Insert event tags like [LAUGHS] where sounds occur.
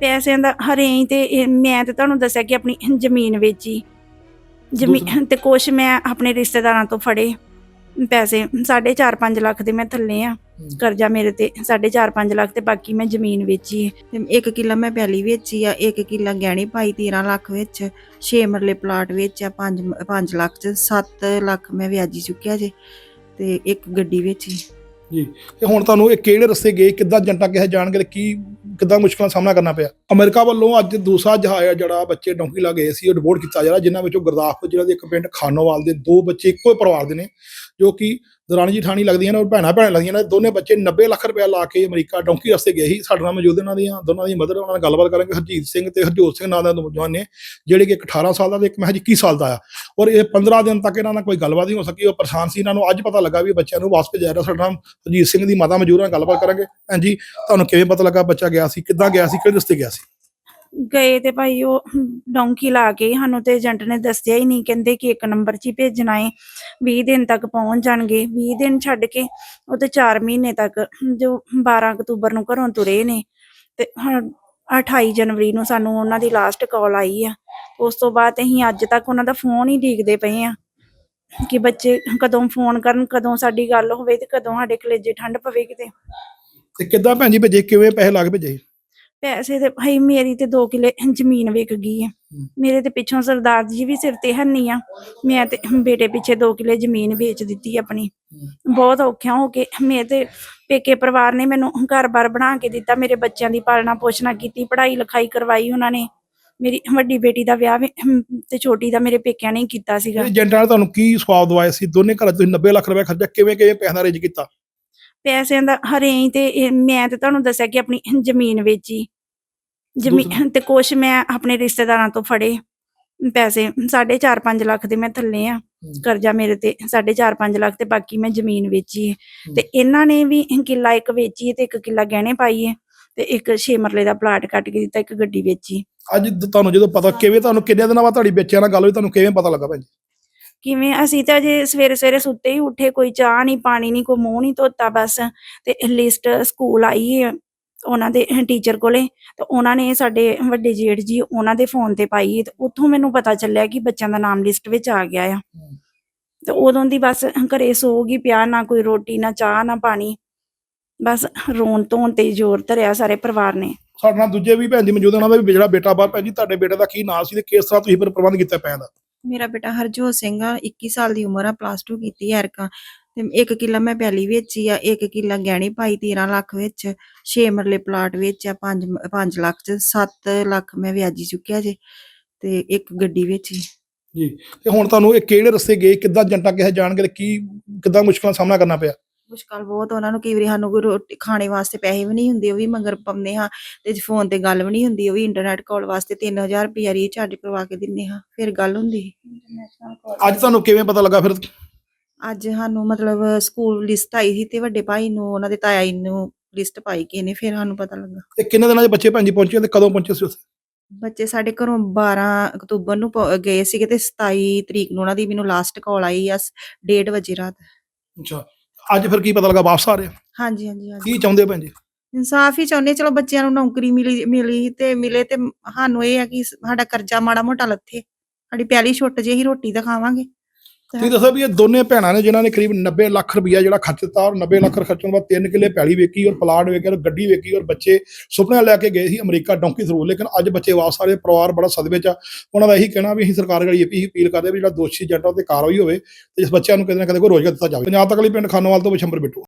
ਪੈਸਿਆਂ ਦਾ ਹਰੇਂ ਤੇ ਇਹ ਮੈਂ ਤੇ ਤੁਹਾਨੂੰ ਦੱਸਿਆ ਕਿ ਆਪਣੀ ਜ਼ਮੀਨ ਵੇਚੀ। ਜ਼ਮੀਨ ਤੇ ਕੁਛ ਮੈਂ ਆਪਣੇ ਰਿਸ਼ਤੇਦਾਰਾਂ ਤੋਂ ਫੜੇ। ਪੈਸੇ 4.5 5 ਲੱਖ ਦੇ ਮੈਂ ਥੱਲੇ ਆ। ਕਰਜ਼ਾ ਮੇਰੇ ਤੇ 4.5 5 ਲੱਖ ਤੇ ਬਾਕੀ ਮੈਂ ਜ਼ਮੀਨ ਵੇਚੀ ਹੈ ਤੇ ਇੱਕ ਕਿੱਲਾ ਮੈਂ ਪਹਿਲੀ ਵੇਚੀ ਆ ਇੱਕ ਕਿੱਲਾ ਗਹਿਣੀ ਪਾਈ 13 ਲੱਖ ਵਿੱਚ 6 ਮਰਲੇ ਪਲਾਟ ਵਿੱਚ ਆ 5 5 ਲੱਖ ਚ 7 ਲੱਖ ਮੈਂ ਵਿਆਜੀ ਚੁੱਕਿਆ ਜੇ ਤੇ ਇੱਕ ਗੱਡੀ ਵੇਚੀ। ਜੀ ਤੇ ਹੁਣ ਤੁਹਾਨੂੰ ਇਹ ਕਿਹੜੇ ਰਸਤੇ ਗਏ ਕਿੱਦਾਂ ਜੰਟਾ ਕਿਸੇ ਜਾਣਗੇ ਤੇ ਕੀ ਕਿੱਦਾਂ ਮੁਸ਼ਕਲਾਂ ਦਾ ਸਾਹਮਣਾ ਕਰਨਾ ਪਿਆ। ਅਮਰੀਕਾ ਵੱਲੋਂ ਅੱਜ ਦੂਸਰਾ ਜਹਾਜ਼ ਆ ਜਿਹੜਾ ਬੱਚੇ ਡੌਂਕੀ ਲਾ ਗਏ ਸੀ, ਉਹ ਰਿਪੋਰਟ ਕੀਤਾ ਜਾ ਰਿਹਾ, ਜਿਨ੍ਹਾਂ ਵਿੱਚੋਂ ਗੁਰਦਾਸਪੁਰ ਜ਼ਿਲ੍ਹਾ ਦੇ ਇੱਕ ਪਿੰਡ ਖਾਨੋਵਾਲ ਦੇ ਦੋ ਬੱਚੇ ਇੱਕੋ ਹੀ ਪਰਿਵਾਰ ਦੇ ਨੇ, ਜੋ ਕਿ ਦਰਾਣੀ ਜਠਾਣੀ ਲੱਗਦੀਆਂ ਨੇ ਔਰ ਭੈਣਾਂ ਭੈਣਾਂ ਲੱਗਦੀਆਂ ਨੇ, ਦੋਨੇ ਬੱਚੇ 90 ਲੱਖ ਰੁਪਇਆ ਲਾ ਕੇ ਅਮਰੀਕਾ ਡੌਂਕੀ ਰਸਤੇ ਗਏ ਸੀ। ਸਾਡੇ ਨਾਲ ਮੌਜੂਦ ਇਹਨਾਂ ਦੀਆਂ, ਦੋਨਾਂ ਦੀ ਮਦਰ, ਉਹਨਾਂ ਨਾਲ ਗੱਲਬਾਤ ਕਰਾਂਗੇ। ਹਰਜੀਤ ਸਿੰਘ ਤੇ ਹਰਜੋਤ ਸਿੰਘ ਨਾਂ ਦਾ ਨੌਜਵਾਨ ਨੇ, ਜਿਹੜੇ ਕਿ ਇੱਕ 18 ਸਾਲ ਦਾ ਤੇ ਇੱਕ ਮਹਿਜ 21 ਸਾਲ ਦਾ ਆ। ਔਰ ਇਹ 15 ਦਿਨ ਤੱਕ ਇਹਨਾਂ ਨਾਲ ਕੋਈ ਗੱਲਬਾਤ ਨਹੀਂ ਹੋ ਸਕੀ। ਉਹ ਪਰੇਸ਼ਾਨ ਸੀ। ਇਹਨਾਂ ਨੂੰ ਅੱਜ ਪਤਾ ਲੱਗਾ ਵੀ ਬੱਚਿਆਂ ਨੂੰ ਵਾਪਸ ਭੇਜਿਆ ਰਿਹਾ। ਸਾਡੇ ਨਾਲ ਹਰਜੀਤ ਸਿੰਘ ਦੀ ਮਾਤਾ ਮੌਜੂਦ ਨਾਲ ਗੱਲਬਾਤ ਕਰਾਂਗੇ। ਹਾਂਜੀ ਤੁਹਾਨੂੰ ਕਿਵੇਂ ਪਤਾ ਲੱਗਾ? ਬੱਚਾ ਗਿਆ ਸੀ, ਕਿੱਦਾਂ ਗਿਆ ਸੀ, ਕਿਹੜੇ ਰਸਤੇ ਗਿਆ ਸੀ? ਗਏ ਤੇ ਭਾਈ ਉਹ ਡੌਂਕੀ ਲਾ ਕੇ ਸਾਨੂੰ ਤੇ ਏਜੰਟ ਨੇ ਦੱਸਿਆ ਹੀ ਨਹੀਂ, ਕਹਿੰਦੇ ਕਿ ਇੱਕ ਨੰਬਰ 'ਚ ਹੀ ਭੇਜਣਾ ਹੈ 20 ਦਿਨ ਤੱਕ ਪਹੁੰਚ ਜਾਣਗੇ। 20 ਦਿਨ ਛੱਡ ਕੇ ਉਹ ਤੇ 4 ਮਹੀਨੇ ਤੱਕ ਜੋ 12 ਅਕਤੂਬਰ ਨੂੰ ਘਰੋਂ ਤੁਰੇ ਨੇ ਤੇ 28 ਜਨਵਰੀ ਨੂੰ ਸਾਨੂੰ ਉਹਨਾਂ ਦੀ ਲਾਸਟ ਕਾਲ ਆਈ ਆ। ਉਸ ਤੋਂ ਬਾਅਦ ਅਸੀਂ ਅੱਜ ਤੱਕ ਉਹਨਾਂ ਦਾ ਫੋਨ ਹੀ ਡੀਕਦੇ ਪਏ ਆ ਕਿ ਬੱਚੇ ਕਦੋਂ ਫੋਨ ਕਰਨ, ਕਦੋਂ ਸਾਡੀ ਗੱਲ ਹੋਵੇ ਤੇ ਕਦੋਂ ਸਾਡੇ ਕਲੇਜੇ ਠੰਡ ਪਵੇ ਕਿਤੇ। ਤੇ ਕਿੱਦਾਂ ਭੈਣ ਜੀ ਭੇਜੇ, ਕਿਵੇਂ ਪੈਸੇ ਲਾ ਕੇ ਭੇਜੇ? ਪੈਸੇ ਤੇ ਭਾਈ ਮੇਰੀ ਤੇ 2 ਕਿਲੇ ਜ਼ਮੀਨ ਵਿਕ ਗਈ ਹੈ। ਮੇਰੇ ਤੇ ਪਿੱਛੋਂ ਸਰਦਾਰ ਜੀ ਵੀ ਸਿਰ ਤੇ ਹੰਨੀ ਆ। ਮੈਂ ਤੇ ਬੇਟੇ ਪਿੱਛੇ 2 ਕਿਲੇ ਜ਼ਮੀਨ ਵੇਚ ਦਿੱਤੀ ਆਪਣੀ। ਬਹੁਤ ਔਖਿਆਂ ਹੋ ਕੇ ਮੇਰੇ ਤੇ ਪੇਕੇ ਪਰਿਵਾਰ ਨੇ ਮੈਨੂੰ ਘਰ-ਬਾਰ ਬਣਾ ਕੇ ਦਿੱਤਾ। ਮੇਰੇ ਬੱਚਿਆਂ ਦੀ ਪਾਲਣਾ ਪੋਸ਼ਣਾ ਕੀਤੀ ਪੜ੍ਹਾਈ ਲਿਖਾਈ ਕਰਵਾਈ ਉਹਨਾਂ ਨੇ। ਮੇਰੀ ਵੱਡੀ ਬੇਟੀ ਦਾ ਵਿਆਹ ਤੇ ਛੋਟੀ ਦਾ ਮੇਰੇ ਪੇਕਿਆਂ ਨੇ ਕੀਤਾ ਸੀਗਾ। ਏਜੰਟਾਂ ਨੇ ਤੁਹਾਨੂੰ ਕੀ ਸਵਾਦ ਦਵਾਇਆ ਸੀ? ਦੋਨੇ ਘਰਾਂ ਤੁਸੀਂ 90 ਲੱਖ ਰੁਪਏ ਖਰਚਾ ਕਿਵੇਂ ਕਿਵੇਂ ਪੈਸਾ ਦਾ ਅਰੇਂਜ ਕੀਤਾ? ਪੈਸਿਆਂ ਦਾ ਹਰੇਂ ਤੇ ਮੈਂ ਤੇ ਤੁਹਾਨੂੰ ਦੱਸਿਆ ਕਿ ਆਪਣੀ ਜ਼ਮੀਨ ਵੇਚੀ। ਜ਼ਮੀਨ [LAUGHS] ਤੇ ਕੁਛ ਮੈਂ ਆਪਣੇ ਰਿਸ਼ਤੇਦਾਰਾਂ ਤੋਂ ਫੜੇ ਪੈਸੇ 4.5 5 ਲੱਖ ਦੇ ਮੈਂ ਥੱਲੇ ਆ। ਕਰਜ਼ਾ ਮੇਰੇ ਤੇ 4.5 5 ਲੱਖ ਤੇ ਬਾਕੀ ਮੈਂ ਜ਼ਮੀਨ ਵੇਚੀ ਹੈ ਤੇ ਇਹਨਾਂ ਨੇ ਵੀ ਕਿੱਲਾ ਇੱਕ ਵੇਚੀ ਤੇ ਇੱਕ ਕਿੱਲਾ ਗਹਿਣੇ ਪਾਈ ਹੈ ਤੇ ਇੱਕ 6 ਮਰਲੇ ਦਾ ਪਲਾਟ ਕੱਟ ਕੇ ਦਿੱਤਾ ਇੱਕ ਗੱਡੀ ਵੇਚੀ। ਅੱਜ ਤੁਹਾਨੂੰ ਜਦੋਂ ਪਤਾ ਕਿਵੇਂ ਤੁਹਾਨੂੰ ਕਿੰਨੇ ਦਿਨਾਂ ਬਾਅਦ ਤੁਹਾਡੀ ਬੱਚਿਆਂ ਨਾਲ ਗੱਲ ਹੋਈ ਤੁਹਾਨੂੰ ਕਿਵੇਂ ਪਤਾ ਲੱਗਾ ਭੈਣ ਜੀ? ਕਿਵੇਂ? ਅਸੀਂ ਤਾਂ ਜੇ ਸਵੇਰੇ ਸਵੇਰੇ ਸੁੱਤੇ ਹੀ ਉੱਠੇ ਕੋਈ ਚਾਹ ਨਹੀਂ ਪਾਣੀ ਨਹੀਂ ਕੋਈ ਮੂੰਹ ਨਹੀਂ ਧੋਤਾ ਬਸ। ਤੇ ਲਿਸਟ ਸਕੂਲ ਆਈ ਹੈ ਉਹਨਾਂ ਦੇ ਟੀਚਰ ਕੋਲੇ ਤੇ ਉਹਨਾਂ ਨੇ ਸਾਡੇ ਵੱਡੇ ਜੇਠ ਜੀ ਉਹਨਾਂ ਦੇ ਫੋਨ ਤੇ ਪਾਈ ਤੇ ਉੱਥੋਂ ਮੈਨੂੰ ਪਤਾ ਚੱਲਿਆ ਕਿ ਬੱਚਿਆਂ ਦਾ ਨਾਮ ਲਿਸਟ ਵਿੱਚ ਆ ਗਿਆ ਆ। ਤੇ ਉਦੋਂ ਦੀ ਬਸ ਘਰੇ ਸੋ ਗਈ ਪਿਆ ਨਾ ਕੋਈ ਰੋਟੀ ਨਾ ਚਾਹ ਨਾ ਪਾਣੀ। ਬਸ ਰੋਣ ਧੋਣ ਤੇ ਹੀ ਜ਼ੋਰ ਧਰਿਆ ਸਾਰੇ ਪਰਿਵਾਰ ਨੇ। ਸਾਡੇ ਨਾਲ ਦੂਜੇ ਵੀ ਭੈਣ ਜੀ ਮੌਜੂਦ ਉਹਨਾਂ ਦਾ ਵੀ ਜਿਹੜਾ ਬੇਟਾ ਬਾਹਰ ਭੈਣ ਜੀ ਤੁਹਾਡੇ ਬੇਟੇ ਦਾ ਕੀ ਨਾਮ ਸੀ ਤੇ ਕਿਸ ਤਰ੍ਹਾਂ ਤੁਸੀਂ ਫਿਰ ਪ੍ਰਬੰਧ ਕੀਤਾ ਪੈਸੇ ਦਾ? ਮੇਰਾ ਬੇਟਾ ਹਰਜੋਤ ਸਿੰਘ ਆ 21 ਸਾਲ ਦੀ ਉਮਰ ਆ ਪਲੱਸ 2 ਕੀਤੀ ਆ ਐਰਕਾ ਤੇ ਇੱਕ ਕਿੱਲਾ ਮੈਂ ਪਹਿਲੀ ਵੇਚੀ ਆ ਇੱਕ ਕਿੱਲਾ ਗਹਿਣੀ ਪਾਈ 13 ਲੱਖ ਵਿੱਚ 6 ਮਰਲੇ ਪਲਾਟ ਵਿੱਚ ਆ 5 5 ਲੱਖ ਚ 7 ਲੱਖ ਮੈਂ ਵਿਆਜੀ ਚੁੱਕਿਆ ਜੇ ਤੇ ਇੱਕ ਗੱਡੀ ਵੇਚੀ। ਜੀ ਤੇ ਹੁਣ ਤੁਹਾਨੂੰ ਇਹ ਕਿਹੜੇ ਰਸਤੇ ਗਏ ਕਿੱਦਾਂ ਜੰਟਾ ਕਿਸੇ ਜਾਣਗੇ ਤੇ ਕੀ ਕਿੱਦਾਂ ਮੁਸ਼ਕਲਾਂ ਦਾ ਸਾਹਮਣਾ ਕਰਨਾ ਪਿਆ? ਮੁਸ਼ਕਲ ਬਹੁਤ ਉਹਨਾਂ ਨੂੰ ਕਈ ਵਾਰੀ ਸਾਨੂੰ ਕੋਈ ਰੋਟੀ ਖਾਣੇ ਵਾਸਤੇ ਪੈਸੇ ਵੀ ਨਹੀਂ ਹੁੰਦੇ ਉਹ ਵੀ ਮੰਗਰ ਪਾਉਂਦੇ ਹਾਂ ਤੇ ਫੋਨ ਤੇ ਗੱਲ ਵੀ ਨਹੀਂ ਹੁੰਦੀ ਉਹ ਵੀ ਇੰਟਰਨੈਟ ਕਾਲ ਵਾਸਤੇ 3000 ਰੁਪਇਆ ਰੀਚਾਰਜ ਕਰਵਾ ਕੇ ਦਿੰਨੇ ਹਾਂ ਫਿਰ ਗੱਲ ਹੁੰਦੀ। ਅੱਜ ਤੁਹਾਨੂੰ ਕਿਵੇਂ ਪਤਾ ਲੱਗਾ ਫਿਰ? ਅੱਜ ਸਾਨੂੰ ਮਤਲਬ ਸਕੂਲ ਲਿਸਟ ਆਈ ਸੀ ਤੇ ਵੱਡੇ ਭਾਈ ਨੂੰ ਉਹਨਾਂ ਦੇ ਤਾਇਆ ਜੀ ਨੂੰ ਲਿਸਟ ਪਾਈ ਕਿ ਨੇ ਫਿਰ ਸਾਨੂੰ ਪਤਾ ਲੱਗਾ। ਤੇ ਕਿੰਨੇ ਦਿਨਾਂ 'ਚ ਬੱਚੇ ਭੈਣ ਜੀ ਪਹੁੰਚੇ ਤੇ ਕਦੋਂ ਪਹੁੰਚੇ ਸੀ ਉੱਥੇ? ਬੱਚੇ ਸਾਡੇ ਘਰੋਂ 12 ਅਕਤੂਬਰ ਨੂੰ ਪ- ਗਏ ਸੀਗੇ ਤੇ 27 ਤਰੀਕ ਨੂੰ ਉਹਨਾਂ ਦੀ ਮੈਨੂੰ ਲਾਸਟ ਕਾਲ ਆਈ ਆ 1:30 ਵਜੇ ਰਾਤ। ਅੱਛਾ ਅੱਜ ਫਿਰ ਕੀ ਪਤਾ ਲੱਗਾ ਵਾਪਸ ਆ ਰਹੇ ਆ? ਹਾਂਜੀ ਹਾਂਜੀ ਹਾਂਜੀ। ਕੀ ਚਾਹੁੰਦੇ ਭੈਣ ਜੀ? ਇਨਸਾਫ ਹੀ ਚਾਹੁੰਦੇ ਚਲੋ ਬੱਚਿਆਂ ਨੂੰ ਨੌਕਰੀ ਮਿਲੀ ਮਿਲੀ ਤੇ ਮਿਲੇ ਤੇ ਸਾਨੂੰ ਇਹ ਆ ਕਿ ਸਾਡਾ ਕਰਜ਼ਾ ਮਾੜਾ ਮੋਟਾ ਲੱਥੇ। ਸਾਡੀ ਪਿਆਲੀ ਛੁੱਟ ਜੇ ਹੀ ਰੋਟੀ ਤਾਂ ਖਾਵਾਂਗੇ। ਤੁਸੀਂ ਦੱਸੋ ਵੀ ਇਹ ਦੋਨੇ ਭੈਣਾਂ ਨੇ ਜਿਨ੍ਹਾਂ ਨੇ ਕਰੀਬ 90 ਲੱਖ ਰੁਪਇਆ ਜਿਹੜਾ ਖਰਚ ਦਿੱਤਾ ਔਰ 90 ਲੱਖ ਖਰਚਣ ਤੋਂ ਬਾਅਦ ਤਿੰਨ ਕਿੱਲੇ ਪੈਲੀ ਵੇਚੀ ਔਰ ਪਲਾਟ ਵੇਚਿਆ ਔਰ ਗੱਡੀ ਵੇਚੀ ਔਰ ਬੱਚੇ ਸੁਪਨਾ ਲੈ ਕੇ ਗਏ ਸੀ ਅਮਰੀਕਾ ਡੌਂਕੀ ਥਰੂ ਲੇਕਿਨ ਅੱਜ ਬੱਚੇ ਵਾਪਸ ਆ ਰਹੇ, ਪਰਿਵਾਰ ਬੜਾ ਸਦਮੇ ਚ ਆ। ਉਹਨਾਂ ਦਾ ਇਹੀ ਕਹਿਣਾ ਵੀ ਅਸੀਂ ਸਰਕਾਰ ਗੜੀ ਇਹੀ ਅਪੀਲ ਕਰਦੇ ਵੀ ਜਿਹੜਾ ਦੋਸ਼ੀ ਜੱਟਾਂ ਤੇ ਕਾਰਵਾਈ ਹੋਵੇ ਤੇ ਇਸ ਬੱਚਿਆਂ ਨੂੰ ਕਿਤੇ ਨਾ ਕਿਤੇ ਕੋਈ ਰੋਜ਼ਗਾਰ ਦਿੱਤਾ ਜਾਵੇ ਪੰਜਾਬ ਤੱਕ ਲਈ ਪਿੰਡ ਖਾਨੋਵਾਲ ਤੋਂ ਬਸ਼ੰਬਰ ਬਿੱਟੂ